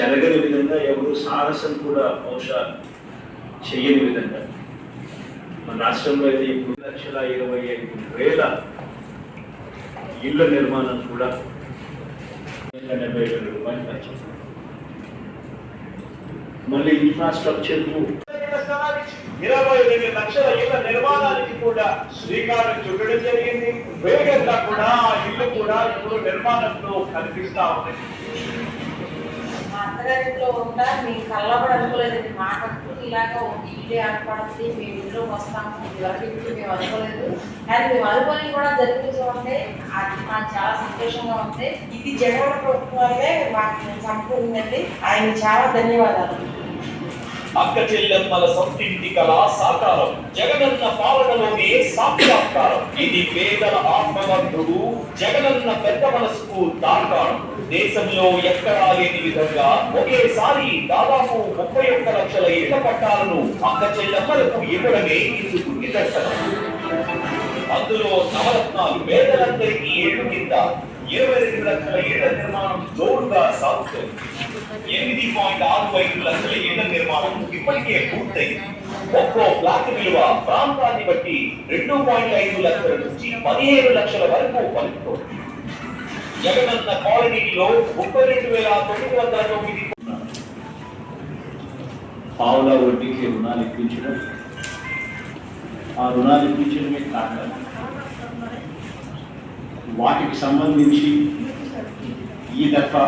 జరగని విధంగా ఎవరు సాహసం కూడా బహుశా చేయని విధంగా. మన రాష్ట్రంలో అయితే మూడు లక్షల ఇరవై ఐదు వేల ఇళ్ళ నిర్మాణం కూడా డెబ్బై వేల రూపాయలు ఖర్చు మళ్ళీ ఇన్ఫ్రాస్ట్రక్చర్ ఇరవై రెండు లక్షల ఇళ్ళ నిర్మాణానికి కూడా శ్రీకారం చుట్టడం జరిగింది. వేగంగా కూడా ఆ ఇల్లు కూడా ఇప్పుడు నిర్మాణంలో కనిపిస్తా ఉంది. అత్తగారింట్లో ఉంటా మీ కళ్ళబడి అనుకోలేదండి. మాకంటూ ఇలాగ ఒక ఇల్లు ఏర్పడుతుంది మేము ఇంట్లోకి వస్తాము ఇదివరకు ఇంట్లో మేము అనుకోలేదు. కానీ మేము అనుకోని కూడా జరిగింది ఉంటే అది మాకు చాలా సంతోషంగా ఉంది. ఇది జగన్ ప్రభుత్వాలే మాకు సంపూర్ణండి ఆయన చాలా ధన్యవాదాలు. అక్క చెల్లెమ్మల సొంతింటి కళ సాకారం. జగనన్న పాలనలో సాక్షాత్కారం. ఇది పేదల ఆత్మవంతుడు జగనన్న పెద్ద మనసుకు దాటాడు దేశంలో ఎక్కడా లేని విధంగా ఒకేసారి దాదాపు ముప్పై ఒక్క లక్షల ఇళ్ళ పట్టాలను అక్క చెల్లెమ్మలకు ఇవ్వడమే ఇందుకు నిదర్శనం అందులో నవరత్నాలు పేదలందరికీ ఏడు కింద ఇరవై రెండు లక్షల ఇళ్ళ నిర్మాణం జోరుగా సాగుతుంది. ఎనిమిది పాయింట్ ఆరు ఐదు లక్షల ఇళ్ళ నిర్మాణం ఇప్పటికే పూర్తయింది. ఒక్కో ఫ్లాట్ విలువ ప్రాంతాన్ని బట్టి రెండు పాయింట్ ఐదు లక్షల నుంచి పదిహేను లక్షల వరకు పలుకుతోంది. జగనన్న కాలనీలో ముప్పై రెండు వేల తొమ్మిది వందల తొమ్మిది పావుల వడ్డీకి రుణాలు ఇప్పించడం. ఆ రుణాలు ఇప్పించడమే కాక వాటికి సంబంధించి ఈ దఫా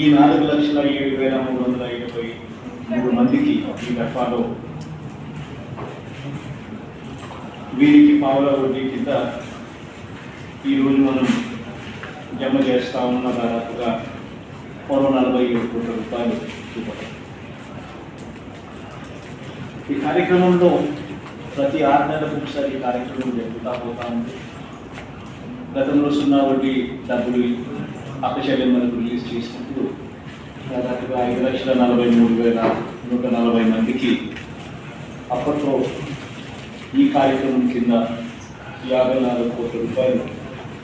ఈ నాలుగు లక్షల ఏడు వేల మూడు వందల ఇరవై మూడు మందికి ఈ దఫాలో. వీరికి పావుల వడ్డీ కింద ఈరోజు మనం జమ చేస్తా ఉన్న దాదాపుగా మరో నలభై ఏడు కోట్ల రూపాయలు చూపడం. ఈ కార్యక్రమంలో ప్రతి ఆరు నెలలకు ఒకసారి ఈ కార్యక్రమం జరుగుతూ పోతా ఉంది. గతంలో సున్నా వడ్డీ డబ్బులు అక్కచెల్లెమ్మలకు రిలీజ్ చేసినప్పుడు దాదాపుగా ఐదు లక్షల నలభై మూడు వేల నూట నలభై మందికి అప్పట్లో ఈ కార్యక్రమం కింద యాభై నాలుగు కోట్ల రూపాయలు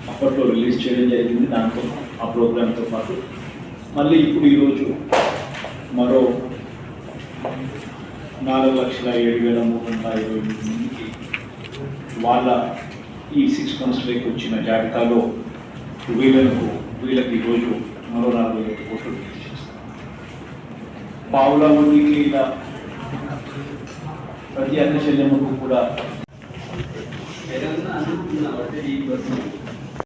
అప్పట్లో రిలీజ్ చేయడం జరిగింది. దాంతో ఆ ప్రోగ్రాంతో పాటు మళ్ళీ ఇప్పుడు ఈరోజు మరో నాలుగు లక్షల ఏడు వేల మూడు వందల ఇరవై ఎనిమిది మందికి వాళ్ళ ఈ సిక్స్ మంత్స్లోకి వచ్చిన జాబితాలో వీళ్ళకు వీళ్ళకి ఈరోజు మరో నలభై ఐదు కోట్లు పావుల వడ్డీకి ఇలా ప్రతి అక్క చెల్లెమ్మకు